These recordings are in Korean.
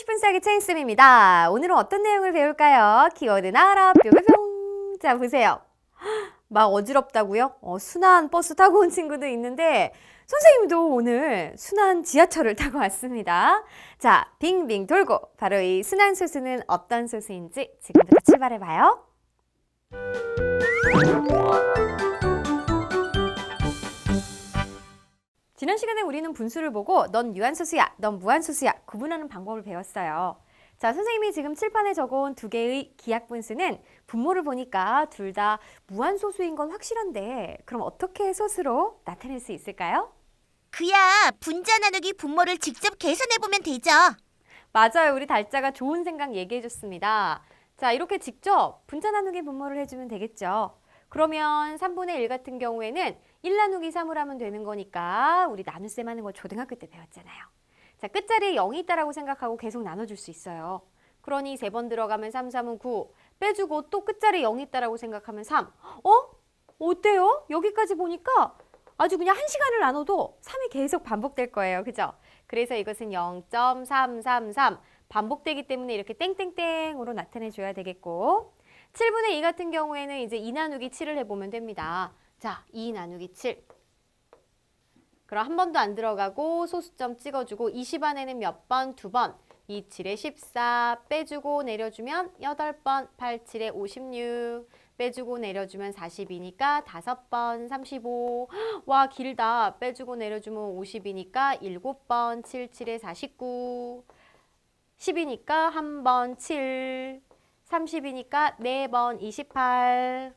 싶은 싸기 체인쌤입니다. 오늘은 어떤 내용을 배울까요? 키워드 나라 뿅뿅뿅. 자, 보세요. 막 어지럽다고요? 어, 순환 버스 타고 온 친구도 있는데 선생님도 오늘 순환 지하철을 타고 왔습니다. 자, 빙빙 돌고 바로 이 순환 소수는 어떤 소수인지 지금부터 출발해 봐요. 지난 시간에 우리는 분수를 보고 넌 유한소수야, 넌 무한소수야 구분하는 방법을 배웠어요. 자, 선생님이 지금 칠판에 적어온 두 개의 기약 분수는 분모를 보니까 둘 다 무한소수인 건 확실한데 그럼 어떻게 소수로 나타낼 수 있을까요? 그야 분자 나누기 분모를 직접 계산해 보면 되죠. 맞아요. 우리 달짜가 좋은 생각 얘기해 줬습니다. 자, 이렇게 직접 분자 나누기 분모를 해주면 되겠죠. 그러면 3분의 1 같은 경우에는 1 나누기 3을 하면 되는 거니까 우리 나눗셈 하는 거 초등학교 때 배웠잖아요. 자, 끝자리에 0이 있다라고 생각하고 계속 나눠줄 수 있어요. 그러니 세 번 들어가면 3, 3은 9. 빼주고 또 끝자리에 0이 있다라고 생각하면 3. 어? 어때요? 여기까지 보니까 아주 그냥 한 시간을 나눠도 3이 계속 반복될 거예요. 그죠? 그래서 이것은 0.333 반복되기 때문에 이렇게 땡땡땡으로 나타내 줘야 되겠고 7분의 2 같은 경우에는 이제 2 나누기 7을 해보면 됩니다. 자, 2 나누기 7. 그럼 한 번도 안 들어가고 소수점 찍어주고 20 안에는 몇 번? 두 번. 2, 7에 14 빼주고 내려주면 8번, 8, 7에 56 빼주고 내려주면 42니까 5번, 35. 와 길다. 빼주고 내려주면 50이니까 7번, 7, 7에 49 10이니까 한번7 30이니까 4번 28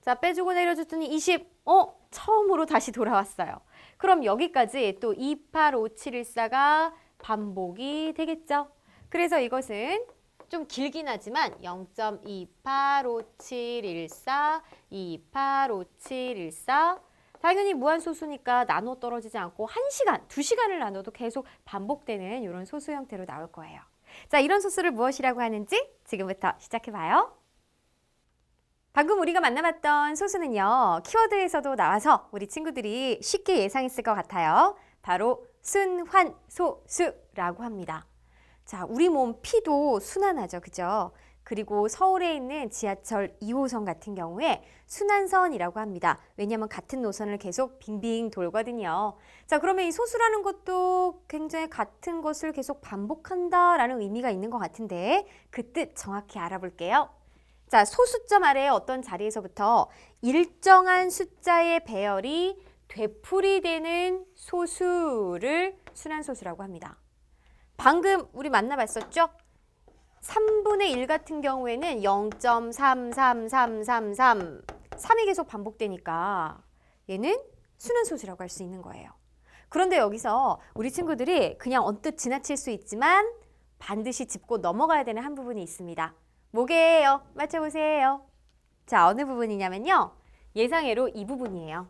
자, 빼주고 내려줬더니 20. 어? 처음으로 다시 돌아왔어요. 그럼 여기까지 또 285714가 반복이 되겠죠. 그래서 이것은 좀 길긴 하지만 0.285714, 285714 당연히 무한소수니까 나눠 떨어지지 않고 1시간, 2시간을 나눠도 계속 반복되는 이런 소수 형태로 나올 거예요. 자, 이런 소수를 무엇이라고 하는지 지금부터 시작해 봐요. 방금 우리가 만나봤던 소수는요, 키워드에서도 나와서 우리 친구들이 쉽게 예상했을 것 같아요. 바로 순환소수라고 합니다. 자, 우리 몸 피도 순환하죠. 그죠? 그리고 서울에 있는 지하철 2호선 같은 경우에 순환선이라고 합니다. 왜냐하면 같은 노선을 계속 빙빙 돌거든요. 자, 그러면 이 소수라는 것도 굉장히 같은 것을 계속 반복한다라는 의미가 있는 것 같은데 그 뜻 정확히 알아볼게요. 자, 소수점 아래에 어떤 자리에서부터 일정한 숫자의 배열이 되풀이되는 소수를 순환소수라고 합니다. 방금 우리 만나봤었죠? 3분의 1 같은 경우에는 0.33333 3이 계속 반복되니까 얘는 순환소수라고 할 수 있는 거예요. 그런데 여기서 우리 친구들이 그냥 언뜻 지나칠 수 있지만 반드시 짚고 넘어가야 되는 한 부분이 있습니다. 뭐게요? 맞춰보세요. 자, 어느 부분이냐면요. 예상외로 이 부분이에요.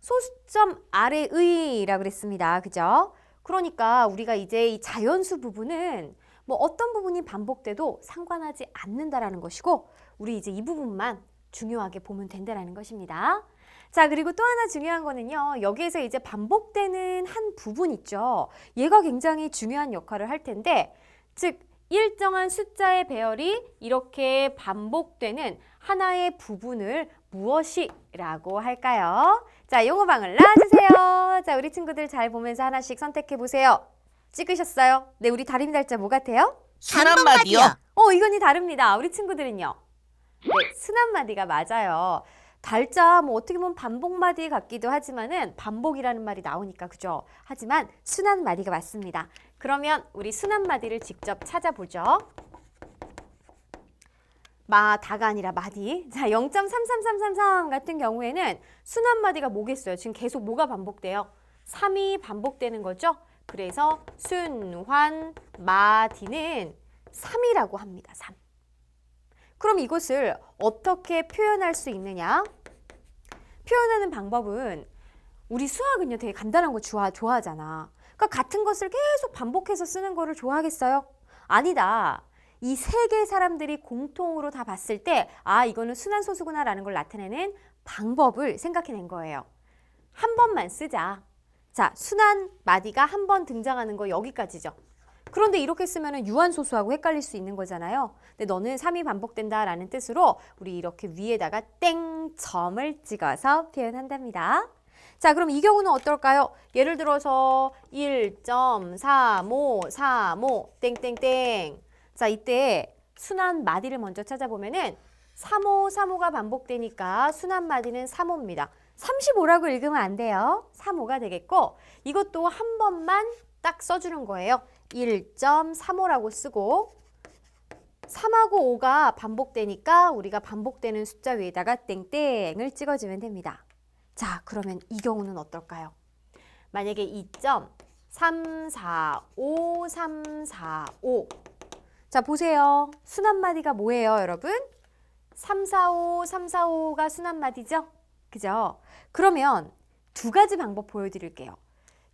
소수점 아래의라고 그랬습니다. 그죠? 그러니까 우리가 이제 이 자연수 부분은 뭐 어떤 부분이 반복돼도 상관하지 않는다라는 것이고 우리 이제 이 부분만 중요하게 보면 된다라는 것입니다. 자, 그리고 또 하나 중요한 거는요. 여기에서 이제 반복되는 한 부분 있죠. 얘가 굉장히 중요한 역할을 할 텐데 즉 일정한 숫자의 배열이 이렇게 반복되는 하나의 부분을 무엇이라고 할까요? 자, 용어방을 놔주세요. 자, 우리 친구들 잘 보면서 하나씩 선택해 보세요. 찍으셨어요? 네, 우리 다림 달자 뭐 같아요? 사람 마디요? 어, 이건이 다릅니다. 우리 친구들은요? 네, 순한마디가 맞아요. 달자 뭐 어떻게 보면 반복마디 같기도 하지만은 반복이라는 말이 나오니까 그죠? 하지만 순한마디가 맞습니다. 그러면 우리 순한마디를 직접 찾아보죠. 마다가 아니라 마디. 자, 0.33333 같은 경우에는 순한마디가 뭐겠어요? 지금 계속 뭐가 반복돼요? 3이 반복되는 거죠? 그래서 순환 마디는 3이라고 합니다. 3. 그럼 이것을 어떻게 표현할 수 있느냐? 표현하는 방법은 우리 수학은요 되게 간단한 거 좋아, 좋아하잖아. 그러니까 같은 것을 계속 반복해서 쓰는 거를 좋아하겠어요? 아니다. 이 세 개의 사람들이 공통으로 다 봤을 때, 아, 이거는 순환소수구나라는 걸 나타내는 방법을 생각해낸 거예요. 한 번만 쓰자. 자, 순환 마디가 한 번 등장하는 거 여기까지죠. 그런데 이렇게 쓰면 유한소수하고 헷갈릴 수 있는 거잖아요. 근데 너는 3이 반복된다 라는 뜻으로 우리 이렇게 위에다가 땡 점을 찍어서 표현한답니다. 자, 그럼 이 경우는 어떨까요? 예를 들어서 1.3535 땡땡땡. 자, 이때 순환 마디를 먼저 찾아보면은 3호, 3호가 반복되니까 순환 마디는 3호입니다. 35라고 읽으면 안 돼요. 3호가 되겠고 이것도 한 번만 딱 써주는 거예요. 1.35라고 쓰고 3하고 5가 반복되니까 우리가 반복되는 숫자 위에다가 땡땡을 찍어주면 됩니다. 자, 그러면 이 경우는 어떨까요? 만약에 2.345, 자, 보세요. 순환마디가 뭐예요, 여러분? 345, 345가 순환마디죠? 그죠? 그러면 두 가지 방법 보여드릴게요.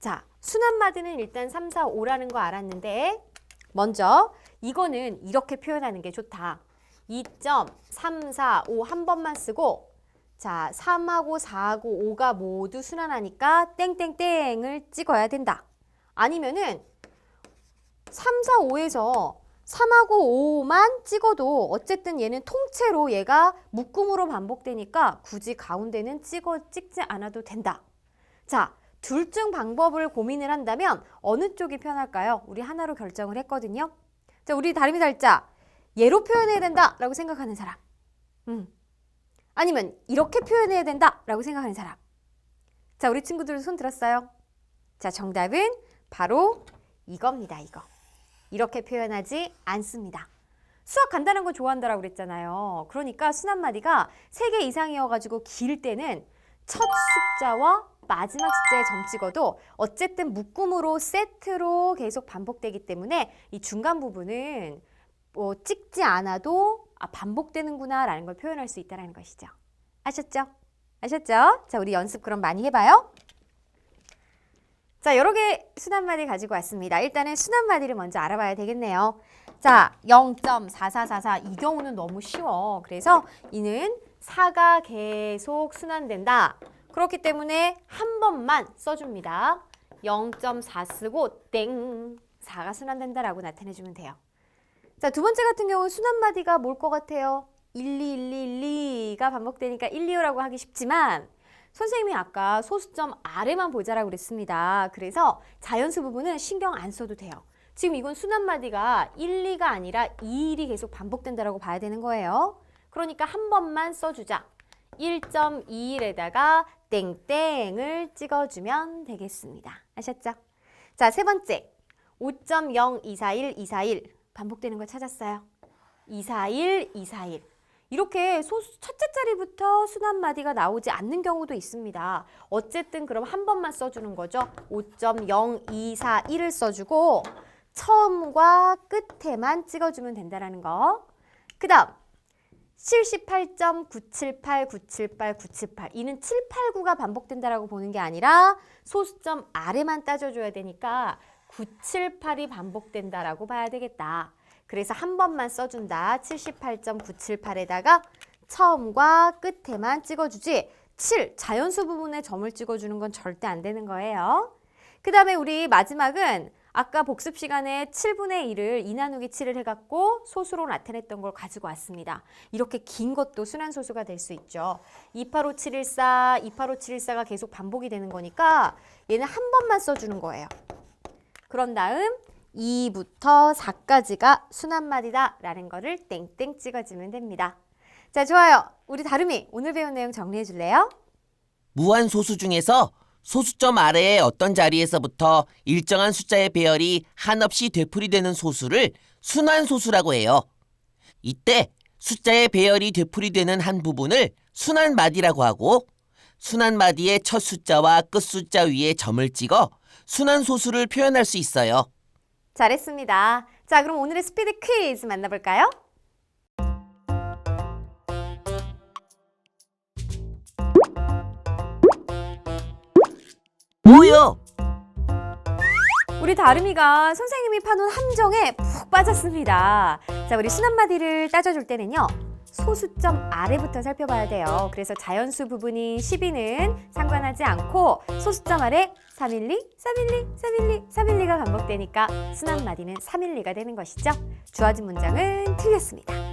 자, 순환마디는 일단 3, 4, 5라는 거 알았는데 먼저 이거는 이렇게 표현하는 게 좋다. 2.345 한 번만 쓰고 자, 3하고 4하고 5가 모두 순환하니까 땡땡땡을 찍어야 된다. 아니면은 3, 4, 5에서 3하고 5만 찍어도 어쨌든 얘는 통째로 얘가 묶음으로 반복되니까 굳이 가운데는 찍어 찍지 않아도 된다. 자, 둘 중 방법을 고민을 한다면 어느 쪽이 편할까요? 우리 하나로 결정을 했거든요. 자, 우리 다름이 달자. 얘로 표현해야 된다라고 생각하는 사람. 음. 아니면 이렇게 표현해야 된다라고 생각하는 사람. 자, 우리 친구들 손 들었어요? 자, 정답은 바로 이겁니다, 이거. 이렇게 표현하지 않습니다. 수학 간단한 거 좋아한다라고 그랬잖아요. 그러니까 순한 마디가 세 개 이상이어가지고 길 때는 첫 숫자와 마지막 숫자에 점 찍어도 어쨌든 묶음으로 세트로 계속 반복되기 때문에 이 중간 부분은 뭐 찍지 않아도 아, 반복되는구나 라는 걸 표현할 수 있다는 것이죠. 아셨죠? 아셨죠? 자, 우리 연습 그럼 많이 해봐요. 자, 여러 개 순환마디 가지고 왔습니다. 일단은 순환마디를 먼저 알아봐야 되겠네요. 자, 0.4444 이 경우는 너무 쉬워. 그래서 이는 4가 계속 순환된다. 그렇기 때문에 한 번만 써줍니다. 0.4 쓰고 땡 4가 순환된다라고 나타내주면 돼요. 자, 두 번째 같은 경우는 순환마디가 뭘 것 같아요? 1, 2, 1, 2, 1, 2가 반복되니까 1, 2호라고 하기 쉽지만 선생님이 아까 소수점 아래만 보자라고 그랬습니다. 그래서 자연수 부분은 신경 안 써도 돼요. 지금 이건 순환마디가 1, 2가 아니라 2, 1이 계속 반복된다라고 봐야 되는 거예요. 그러니까 한 번만 써주자. 1.21에다가 땡땡을 찍어주면 되겠습니다. 아셨죠? 자, 세 번째. 5.0241, 241 반복되는 걸 찾았어요. 241, 241 이렇게 소수 첫째 자리부터 순환 마디가 나오지 않는 경우도 있습니다. 어쨌든 그럼 한 번만 써주는 거죠. 5.0241을 써주고 처음과 끝에만 찍어주면 된다라는 거. 그 다음 78.978, 978, 978 이는 7, 8, 9가 반복된다라고 보는 게 아니라 소수점 아래만 따져줘야 되니까 978이 반복된다라고 봐야 되겠다. 그래서 한 번만 써준다. 78.978에다가 처음과 끝에만 찍어주지 7 자연수 부분에 점을 찍어주는 건 절대 안 되는 거예요. 그 다음에 우리 마지막은 아까 복습 시간에 7분의 1을 2 나누기 7을 해갖고 소수로 나타냈던 걸 가지고 왔습니다. 이렇게 긴 것도 순환소수가 될 수 있죠. 285714, 285714가 계속 반복이 되는 거니까 얘는 한 번만 써주는 거예요. 그런 다음 2부터 4까지가 순환말이다 라는 거를 땡땡 찍어주면 됩니다. 자, 좋아요. 우리 다름이 오늘 배운 내용 정리해 줄래요? 무한 소수 중에서 소수점 아래의 어떤 자리에서부터 일정한 숫자의 배열이 한없이 되풀이되는 소수를 순환소수라고 해요. 이때 숫자의 배열이 되풀이되는 한 부분을 순환마디라고 하고 순환마디의 첫 숫자와 끝 숫자 위에 점을 찍어 순환소수를 표현할 수 있어요. 잘했습니다. 자, 그럼 오늘의 스피드 퀴즈 만나볼까요? 뭐요? 우리 다름이가 선생님이 파놓은 함정에 푹 빠졌습니다. 자, 우리 순환마디를 따져줄 때는요. 소수점 아래부터 살펴봐야 돼요. 그래서 자연수 부분인 12는 상관하지 않고 소수점 아래 312, 312, 312, 312가 반복되니까 순한 마디는 312가 되는 것이죠. 주어진 문장은 틀렸습니다.